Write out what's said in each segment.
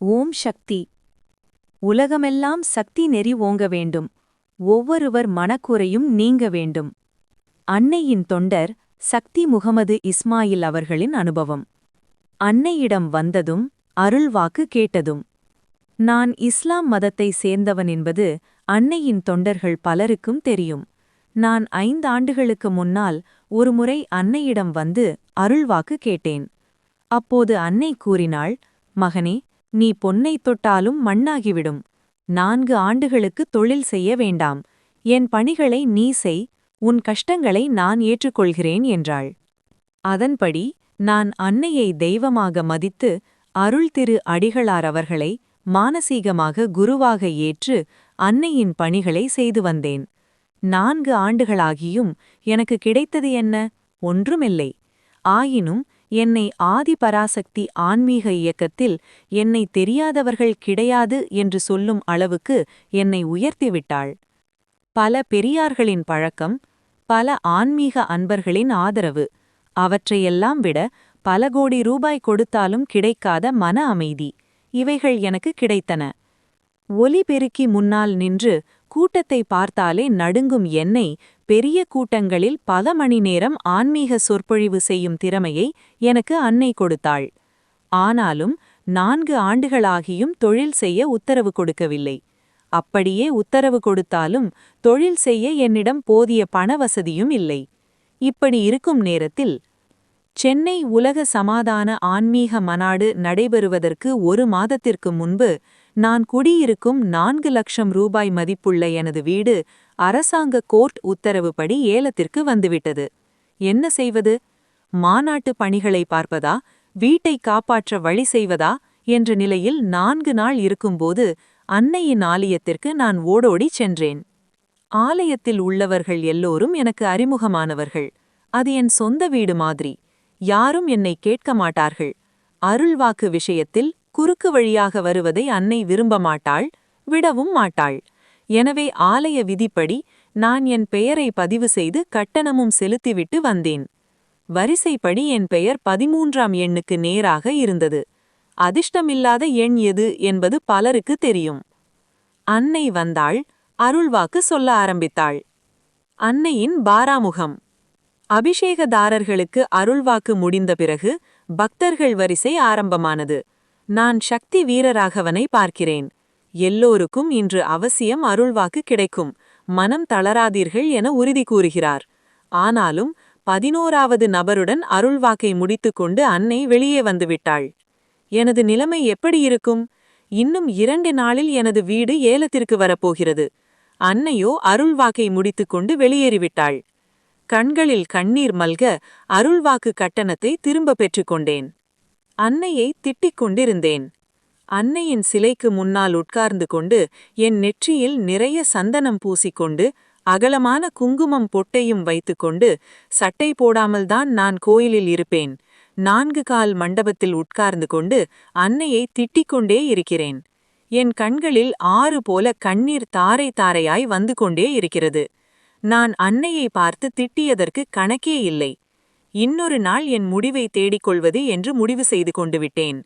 ஓம் சக்தி. உலகமெல்லாம் சக்தி நெறி ஓங்க வேண்டும். ஒவ்வொருவர் மனக்குறையும் நீங்க வேண்டும். அன்னையின் தொண்டர் சக்தி முகமது இஸ்மாயில் அவர்களின் அனுபவம். அன்னையிடம் வந்ததும் அருள்வாக்கு கேட்டதும். நான் இஸ்லாம் மதத்தை சேர்ந்தவன் என்பது அன்னையின் தொண்டர்கள் பலருக்கும் தெரியும். நான் ஐந்தாண்டுகளுக்கு முன்னால் ஒருமுறை அன்னையிடம் வந்து அருள்வாக்கு கேட்டேன். அப்போது அன்னை கூறினாள் மகனே நீ பொன்னைத் தொட்டாலும் மண்ணாகிவிடும். நான்கு ஆண்டுகளுக்கு தொழில் செய்ய வேண்டாம். என் பணிகளை நீ செய் உன் கஷ்டங்களை நான் ஏற்றுக்கொள்கிறேன் என்றாள். அதன்படி நான் அன்னையை தெய்வமாக மதித்து அருள் திரு அடிகளார் அவர்களை மானசீகமாக குருவாக ஏற்று அன்னையின் பணிகளை செய்து வந்தேன். நான்கு ஆண்டுகளாகியும் எனக்கு கிடைத்தது என்ன? ஒன்றுமில்லை. ஆயினும் என்னை ஆதி பராசக்தி ஆன்மீக இயக்கத்தில் என்னை தெரியாதவர்கள் கிடையாது என்று சொல்லும் அளவுக்கு என்னை உயர்த்திவிட்டாள். பல பெரியார்களின் பழக்கம் பல ஆன்மீக அன்பர்களின் ஆதரவு அவற்றையெல்லாம் விட பல கோடி ரூபாய் கொடுத்தாலும் கிடைக்காத மன அமைதி இவைகள் எனக்கு கிடைத்தன. ஒலி பெருக்கி முன்னால் நின்று கூட்டத்தை பார்த்தாலே நடுங்கும் என்னை பெரிய கூட்டங்களில் பல மணி நேரம் ஆன்மீக சொற்பொழிவு செய்யும் திறமையை எனக்கு அன்னை கொடுத்தாள். ஆனாலும் நான்கு ஆண்டுகளாகியும் தொழில் செய்ய உத்தரவு கொடுக்கவில்லை. அப்படியே உத்தரவு கொடுத்தாலும் தொழில் செய்ய என்னிடம் போதிய பணவசதியும் இல்லை. இப்படி இருக்கும் நேரத்தில் சென்னை உலக சமாதான ஆன்மீக மனாடு நடைபெறுவதற்கு ஒரு மாதத்திற்கு முன்பு நான் குடியிருக்கும் நான்கு லட்சம் ரூபாய் மதிப்புள்ள எனது வீடு அரசாங்க கோர்ட் உத்தரவுப்படி ஏலத்திற்கு வந்துவிட்டது. என்ன செய்வது? மாநாட்டு பணிகளை பார்ப்பதா? வீட்டை காப்பாற்ற வழி செய்வதா? என்ற நிலையில் நான்கு நாள் இருக்கும்போது அன்னையின் ஆலயத்திற்கு நான் ஓடோடி சென்றேன். ஆலயத்தில் உள்ளவர்கள் எல்லோரும் எனக்கு அறிமுகமானவர்கள். அது என் சொந்த வீடு மாதிரி. யாரும் என்னை கேட்க மாட்டார்கள். அருள்வாக்கு விஷயத்தில் குறுக்கு வழியாக வருவதை அன்னை விரும்ப மாட்டாள் விடவும் மாட்டாள். எனவே ஆலய விதிப்படி நான் என் பெயரை பதிவு செய்து கட்டணமும் செலுத்திவிட்டு வந்தேன். வரிசைப்படி என் பெயர் பதிமூன்றாம் எண்ணுக்கு நேராக இருந்தது. அதிர்ஷ்டமில்லாத எண் எது என்பது பலருக்கு தெரியும். அன்னை வந்தாள் அருள்வாக்கு சொல்ல ஆரம்பித்தாள். அன்னையின் பாராமுகம். அபிஷேகதாரர்களுக்கு அருள்வாக்கு முடிந்த பிறகு பக்தர்கள் வரிசை ஆரம்பமானது. நான் சக்தி வீரராகவனை பார்க்கிறேன். எல்லோருக்கும் இன்று அவசியம் அருள்வாக்கு கிடைக்கும். மனம் தளராதீர்கள் என உறுதி கூறுகிறார். ஆனாலும் பதினோராவது நபருடன் அருள்வாக்கை முடித்துக்கொண்டு அன்னை வெளியே வந்துவிட்டாள். எனது நிலைமை எப்படி இருக்கும்? இன்னும் இரண்டு நாளில் எனது வீடு ஏலத்திற்கு வரப்போகிறது. அன்னையோ அருள்வாக்கை முடித்துக்கொண்டு வெளியேறிவிட்டாள். கண்களில் கண்ணீர் மல்க அருள்வாக்கு கட்டணத்தை திரும்ப பெற்றுக்கொண்டேன். அன்னையை திட்டிக் கொண்டிருந்தேன் அன்னையின் சிலைக்கு முன்னால் உட்கார்ந்து கொண்டு என் நெற்றியில் நிறைய சந்தனம் பூசிக்கொண்டு அகலமான குங்குமம் பொட்டையும் வைத்துக்கொண்டு சட்டை போடாமல்தான் நான் கோயிலில் இருப்பேன். நான்கு கால் மண்டபத்தில் உட்கார்ந்து கொண்டு அன்னையை திட்டிக் கொண்டே இருக்கிறேன். என் கண்களில் ஆறு போல கண்ணீர் தாரை தாரையாய் வந்து கொண்டே இருக்கிறது. நான் அன்னையை பார்த்து திட்டியதற்கு கணக்கே இல்லை. இன்னொரு நாள் என் முடிவை தேடிக்கொள்வது என்று முடிவு செய்து கொண்டு விட்டேன்.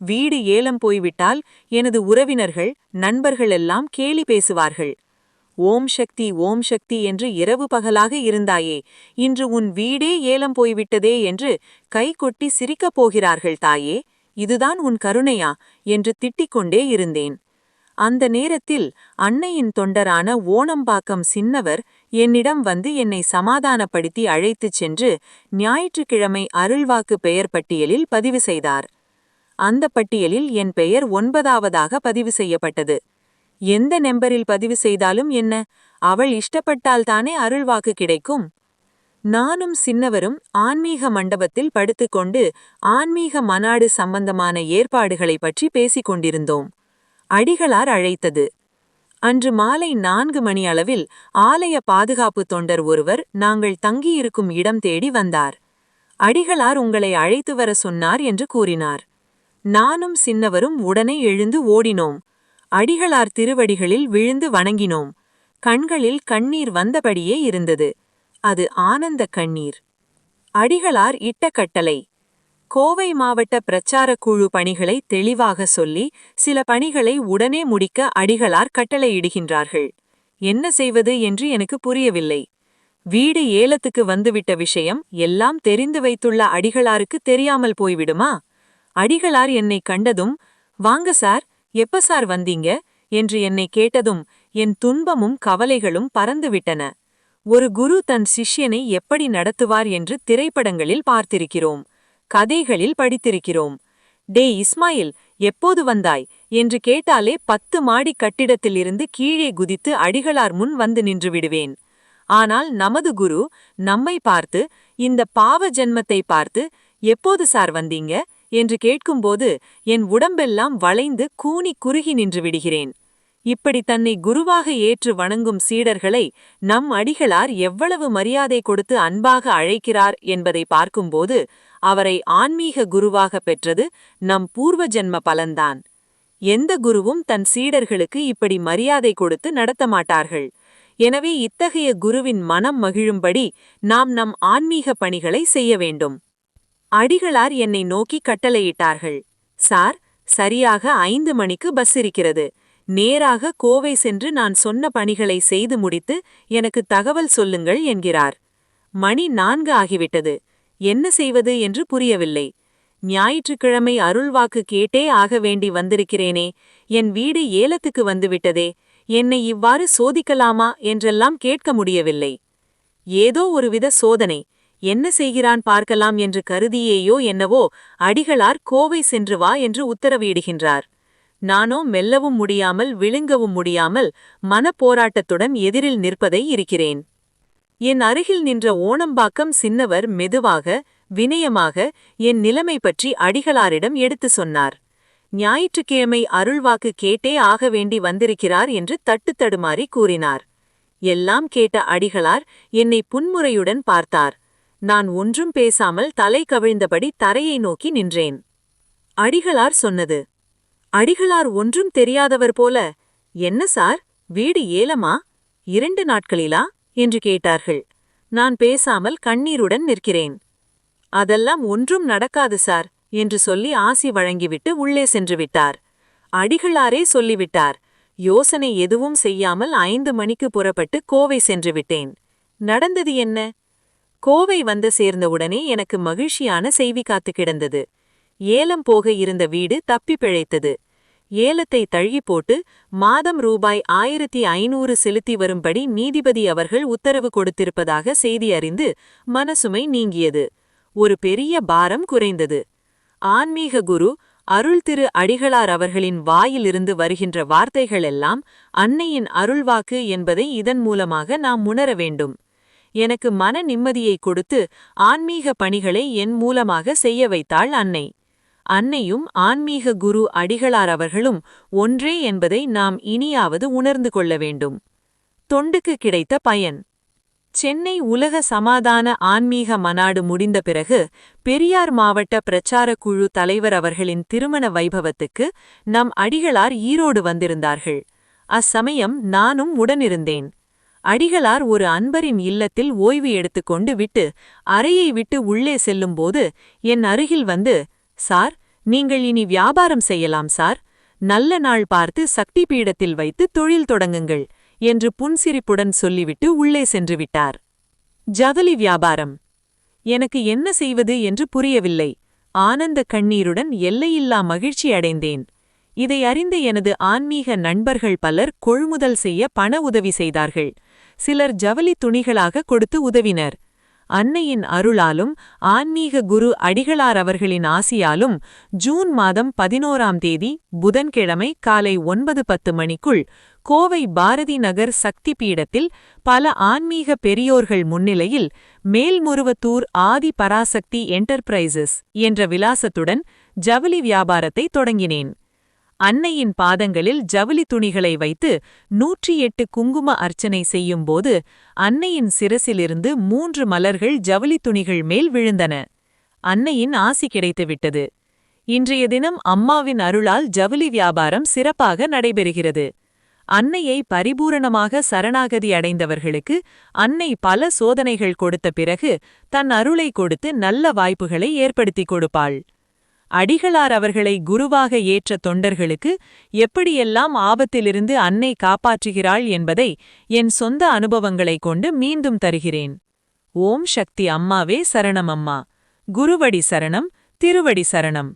வீடு ஏலம் போய்விட்டால் எனது உறவினர்கள் நண்பர்கள் எல்லாம் கேலி பேசுவார்கள். ஓம் சக்தி ஓம் சக்தி என்று இரவு பகலாக இருந்தாயே இன்று உன் வீடே ஏலம் போய்விட்டதே என்று கை கொட்டி சிரிக்கப் போகிறார்கள் தாயே இதுதான் உன் கருணையா? என்று திட்டிக் கொண்டே இருந்தேன். அந்த நேரத்தில் அன்னையின் தொண்டரான ஓணம்பாக்கம் சின்னவர் என்னிடம் வந்து என்னை சமாதானப்படுத்தி அழைத்துச் சென்று ஞாயிற்றுக்கிழமை அருள்வாக்கு பெயர் பட்டியலில் பதிவு செய்தார். அந்த பட்டியலில் என் பெயர் ஒன்பதாவதாக பதிவு செய்யப்பட்டது. எந்த நெம்பரில் பதிவு செய்தாலும் என்ன? அவள் இஷ்டப்பட்டால் தானே அருள்வாக்கு கிடைக்கும்? நானும் சின்னவரும் ஆன்மீக மண்டபத்தில் படுத்துக்கொண்டு ஆன்மீக மனாடு சம்பந்தமான ஏற்பாடுகளை பற்றி பேசிக் கொண்டிருந்தோம். அடிகளார் அழைத்தது. அன்று மாலை நான்கு மணி அளவில் ஆலய பாதுகாப்பு தொண்டர் ஒருவர் நாங்கள் தங்கியிருக்கும் இடம் தேடி வந்தார். அடிகளார் உங்களை அழைத்து வர சொன்னார் என்று கூறினார். நானும் சின்னவரும் உடனே எழுந்து ஓடினோம். அடிகளார் திருவடிகளில் விழுந்து வணங்கினோம். கண்களில் கண்ணீர் வந்தபடியே இருந்தது. அது ஆனந்த கண்ணீர். அடிகளார் இட்ட கட்டளை கோவை மாவட்ட பிரச்சாரக் குழு பணிகளை தெளிவாக சொல்லி சில பணிகளை உடனே முடிக்க அடிகளார் கட்டளையிடுகின்றார்கள். என்ன செய்வது என்று எனக்கு புரியவில்லை. வீடு ஏலத்துக்கு வந்துவிட்ட விஷயம் எல்லாம் தெரிந்து வைத்துள்ள அடிகளாருக்கு தெரியாமல் போய்விடுமா? அடிகளார் என்னை கண்டதும் வாங்க சார் எப்ப சார் வந்தீங்க? என்று என்னை கேட்டதும் என் துன்பமும் கவலைகளும் பறந்துவிட்டன. ஒரு குரு தன் சிஷ்யனை எப்படி நடத்துவார் என்று திரைப்படங்களில் பார்த்திருக்கிறோம். கதைகளில் படித்திருக்கிறோம். டே இஸ்மாயில் எப்போது வந்தாய்? என்று கேட்டாலே பத்து மாடி கட்டிடத்திலிருந்து கீழே குதித்து அடிகளார் முன் வந்து நின்று விடுவேன். ஆனால் நமது குரு நம்மை பார்த்து இந்த பாவ ஜென்மத்தை பார்த்து எப்போது சார் வந்தீங்க? என்று கேட்கும்போது என் உடம்பெல்லாம் வளைந்து கூனி குறுகி நின்று விடுகிறேன். இப்படி தன்னை குருவாக ஏற்று வணங்கும் சீடர்களை நம் அடிகளார் எவ்வளவு மரியாதை கொடுத்து அன்பாக அழைக்கிறார் என்பதை பார்க்கும்போது அவரை ஆன்மீக குருவாக பெற்றது நம் பூர்வ ஜென்ம பலன்தான். எந்த குருவும் தன் சீடர்களுக்கு இப்படி மரியாதை கொடுத்து நடத்த மாட்டார்கள். எனவே இத்தகைய குருவின் மனம் மகிழும்படி நாம் நம் ஆன்மீக பணிகளை செய்ய வேண்டும். அடிகளார் என்னை நோக்கி கட்டளையிட்டார்கள். சார் சரியாக ஐந்து மணிக்கு பஸ் இருக்கிறது. நேராக கோவை சென்று நான் சொன்ன பணிகளை செய்து முடித்து எனக்கு தகவல் சொல்லுங்கள் என்கிறார். மணி நான்கு ஆகிவிட்டது. என்ன செய்வது என்று புரியவில்லை. ஞாயிற்றுக்கிழமை அருள்வாக்கு கேட்டே ஆக வேண்டி வந்திருக்கிறேனே. என் வீடு ஏலத்துக்கு வந்துவிட்டதே. என்னை இவ்வாறு சோதிக்கலாமா என்றெல்லாம் கேட்க முடியவில்லை. ஏதோ ஒருவித சோதனை. என்ன செய்கிறான் பார்க்கலாம் என்று கருதியேயோ என்னவோ அடிகளார் கோவை சென்று வா என்று உத்தரவிடுகின்றார். நானோ மெல்லவும் முடியாமல் விழுங்கவும் முடியாமல் மனப்போராட்டத்துடன் எதிரில் நிற்பதை இருக்கிறேன். என் அருகில் நின்ற ஓணம்பாக்கம் சின்னவர் மெதுவாக வினயமாக என் நிலைமை பற்றி அடிகளாரிடம் எடுத்து சொன்னார். ஞாயிற்றுக்கிழமை அருள்வாக்கு கேட்டே ஆக வேண்டி வந்திருக்கிறார் என்று தட்டு தடுமாறி கூறினார். எல்லாம் கேட்ட அடிகளார் என்னை புன்முறையுடன் பார்த்தார். நான் ஒன்றும் பேசாமல் தலை கவிழ்ந்தபடி தரையை நோக்கி நின்றேன். அடிகளார் சொன்னது அடிகளார் ஒன்றும் தெரியாதவர் போல என்ன சார் வீடு ஏலமா? இரண்டு நாட்களிலா? என்று கேட்டார்கள். நான் பேசாமல் கண்ணீருடன் நிற்கிறேன். அதெல்லாம் ஒன்றும் நடக்காது சார் என்று சொல்லி ஆசி வழங்கிவிட்டு உள்ளே சென்று விட்டார். அடிகளாரே சொல்லிவிட்டார் யோசனை எதுவும் செய்யாமல் ஐந்து மணிக்கு புறப்பட்டு கோவை சென்று விட்டேன். நடந்தது என்ன? கோவை வந்து சேர்ந்தவுடனே எனக்கு மகிழ்ச்சியான செய்தி காத்து கிடந்தது. ஏலம் போக இருந்த வீடு தப்பி பிழைத்தது. ஏலத்தை தழுகி போட்டு மாதம் ரூபாய் ஆயிரத்தி ஐநூறு செலுத்தி வரும்படி நீதிபதி அவர்கள் உத்தரவு கொடுத்திருப்பதாக செய்தி அறிந்து மனசுமை நீங்கியது. ஒரு பெரிய பாரம் குறைந்தது. ஆன்மீக குரு அருள் திரு அடிகளார் அவர்களின் வாயிலிருந்து வருகின்ற வார்த்தைகளெல்லாம் அன்னையின் அருள்வாக்கு என்பதை இதன் மூலமாக நாம் உணர வேண்டும். எனக்கு மன நிம்மதியை கொடுத்து ஆன்மீக பணிகளை என் மூலமாக செய்ய வைத்தாள் அன்னை. அன்னையும் ஆன்மீக குரு அடிகளார் அவர்களும் ஒன்றே என்பதை நாம் இனியாவது உணர்ந்து கொள்ள வேண்டும். தொண்டுக்கு கிடைத்த பயன். சென்னை உலக சமாதான ஆன்மீக மனாடு முடிந்த பிறகு பெரியார் மாவட்ட பிரச்சாரக் குழு தலைவர் அவர்களின் திருமண வைபவத்துக்கு நம் அடிகளார் ஈரோடு வந்திருந்தார்கள். அச்சமயம் நானும் உடனிருந்தேன். அடிகளார் ஒரு அன்பரின் இல்லத்தில் ஓய்வு எடுத்துக்கொண்டு விட்டு அறையை விட்டு உள்ளே செல்லும்போது என் அருகில் வந்து சார் நீங்கள் இனி வியாபாரம் செய்யலாம் சார். நல்ல நாள் பார்த்து சக்தி பீடத்தில் வைத்து தொழில் தொடங்குங்கள் என்று புன்சிரிப்புடன் சொல்லிவிட்டு உள்ளே சென்று விட்டார். ஜவுளி வியாபாரம். எனக்கு என்ன செய்வது என்று புரியவில்லை. ஆனந்த கண்ணீருடன் எல்லையில்லா மகிழ்ச்சி அடைந்தேன். இதை அறிந்த எனது ஆன்மீக நண்பர்கள் பலர் கொள்முதல் செய்ய பண உதவி செய்தார்கள். சிலர் ஜவுளி துணிகளாக கொடுத்து உதவினர். அன்னையின் அருளாலும் ஆன்மீக குரு அடிகளார் அவர்களின் ஆசியாலும் ஜூன் மாதம் பதினோராம் தேதி புதன்கிழமை காலை ஒன்பது பத்து மணிக்குள் கோவை பாரதி நகர் சக்தி பீடத்தில் பல ஆன்மீக பெரியோர்கள் முன்னிலையில் மேல்முருவத்தூர் ஆதி பராசக்தி என்டர்பிரைசஸ் என்ற விலாசத்துடன் ஜவுளி வியாபாரத்தை தொடங்கினேன். அன்னையின் பாதங்களில் ஜவுளி துணிகளை வைத்து நூற்றி எட்டு குங்கும அர்ச்சனை செய்யும்போது அன்னையின் சிரசிலிருந்து மூன்று மலர்கள் ஜவுளி துணிகள் மேல் விழுந்தன. அன்னையின் ஆசி கிடைத்துவிட்டது. இன்றைய தினம் அம்மாவின் அருளால் ஜவுளி வியாபாரம் சிறப்பாக நடைபெறுகிறது. அன்னையை பரிபூரணமாக சரணாகதி அடைந்தவர்களுக்கு அன்னை பல சோதனைகள் கொடுத்த பிறகு தன் அருளை கொடுத்து நல்ல வாய்ப்புகளை ஏற்படுத்திக் கொடுப்பாள். அடிகளார் அவர்களை குருவாக ஏற்ற தொண்டர்களுக்கு எப்படியெல்லாம் ஆபத்திலிருந்து அன்னை காப்பாற்றுகிறாள் என்பதை என் சொந்த அனுபவங்களைக் கொண்டு மீண்டும் தருகிறேன். ஓம் சக்தி அம்மாவே சரணம் அம்மா. குருவடி சரணம் திருவடி சரணம்.